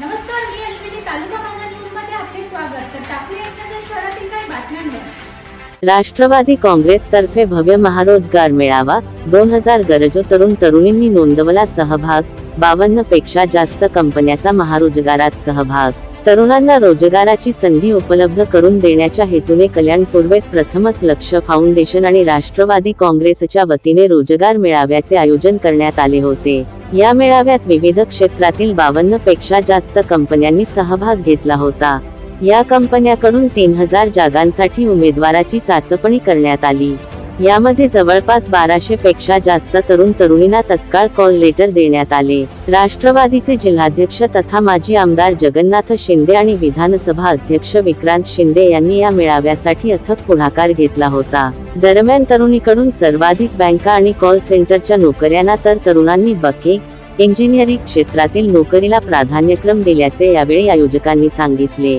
नमस्कार मी अश्विनी तालुका माझा न्यूजमध्ये आपले स्वागत. तर टाकूया नजर शहरातील काही बातम्यांवर. राष्ट्रवादी काँग्रेसतर्फे भव्य महारोजगार मेळावा दोन हजार गरजो तरुण तरुणींनी नोंदवला सहभाग बावन्नपेक्षा जास्त कंपन्याचा महारोजगारात सहभाग. तरुणांना रोजगाराची संधी उपलब्ध करून देण्याच्या हेतूने कल्याण पूर्वेत प्रथमच लक्ष फाउंडेशन आणि राष्ट्रवादी काँग्रेसच्या वतीने रोजगार मेळाव्याचे आयोजन करण्यात आले होते. या मेळाव्यात विविध क्षेत्रातील बावन्नपेक्षा जास्त कंपन्यांनी सहभाग घेतला होता. या कंपन्याकडून तीन हजार जागांसाठी उमेदवाराची चाचपणी करण्यात आली. यामध्ये जवळपास बाराशे पेक्षा जास्त तरुण तरुणींना तत्काळ कॉल लेटर देण्यात आले. राष्ट्रवादीचे जिल्हाध्यक्ष तथा माजी आमदार जगन्नाथ शिंदे आणि विधानसभा अध्यक्ष विक्रांत शिंदे यांनी या मेळाव्यासाठी अथक पुढाकार घेतला होता. दरम्यान तरुणीकडून सर्वाधिक बँका आणि कॉल सेंटरच्या नोकऱ्यांना तर तरुणांनी बके इंजिनिअरिंग क्षेत्रातील नोकरीला प्राधान्यक्रम दिल्याचे यावेळी आयोजकांनी सांगितले.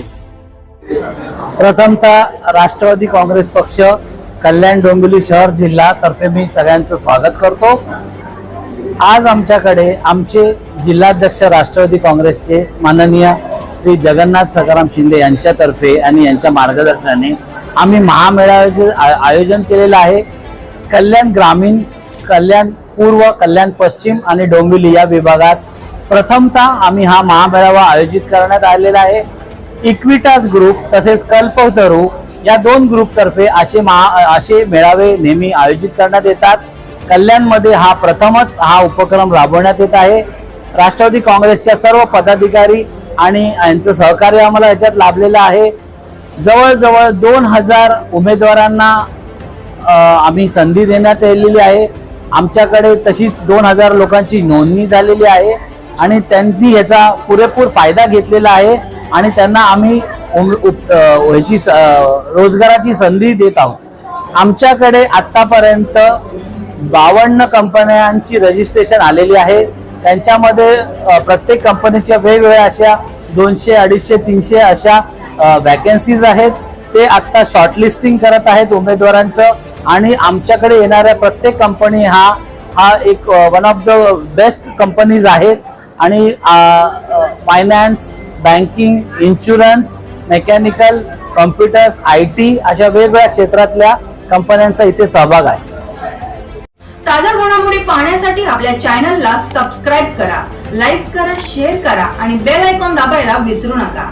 प्रथमतः राष्ट्रवादी काँग्रेस पक्ष कल्याण डोंबिवली शहर जिल्हा तर्फे मी सगळ्यांचं स्वागत करतो. आज आमच्याकडे आमचे जिल्हाध्यक्ष राष्ट्रवादी काँग्रेसचे माननीय श्री जगन्नाथ सकाराम शिंदे यांच्यातर्फे आणि यांच्या मार्गदर्शनाने आम्ही महामेळाव्याचे आ- आयोजन केलेलं आहे. कल्याण ग्रामीण कल्याण पूर्व कल्याण पश्चिम आणि डोंबिवली या विभागात प्रथमतः आम्ही हा महामेळावा आयोजित करण्यात आलेला आहे. इक्विटास ग्रुप तसेच कल्पतरू या दोन ग्रुपतर्फे असे महा असे मेळावे नेहमी आयोजित करण्यात येतात. कल्याणमध्ये हा प्रथमच हा उपक्रम राबवण्यात येत आहे. राष्ट्रवादी काँग्रेसच्या सर्व पदाधिकारी आणि यांचं सहकार्य आम्हाला याच्यात लाभलेलं आहे. जवळजवळ दोन हजार उमेदवारांना आम्ही संधी देण्यात आलेली आहे. आमच्याकडे तशीच दोन हजार लोकांची नोंदणी झालेली आहे आणि त्यांनी याचा पुरेपूर फायदा घेतलेला आहे आणि त्यांना आम्ही ह्याची स- रोजगाराची संधी देत आहोत. आमच्याकडे आत्तापर्यंत बावन्न कंपन्यांची रजिस्ट्रेशन आलेली आहे. त्यांच्यामध्ये प्रत्येक कंपनीच्या वेगवेगळ्या अशा दोनशे अडीचशे तीनशे अशा वॅकन्सीज आहेत. ते आत्ता शॉर्टलिस्टिंग करत आहेत उमेदवारांचं आणि आमच्याकडे येणाऱ्या प्रत्येक कंपनी हा हा एक one of the best companies आहेत. आणि finance banking insurance mechanical computers I T अशा वेगवेगळ्या क्षेत्रातल्या कंपन्यांचा इथे सहभाग आहे. ताज्या घडामोडी पाहण्यासाठी आपल्या चॅनलला सबस्क्राईब करा लाईक करा शेअर करा आणि बेल आयकॉन दाबायला विसरू नका.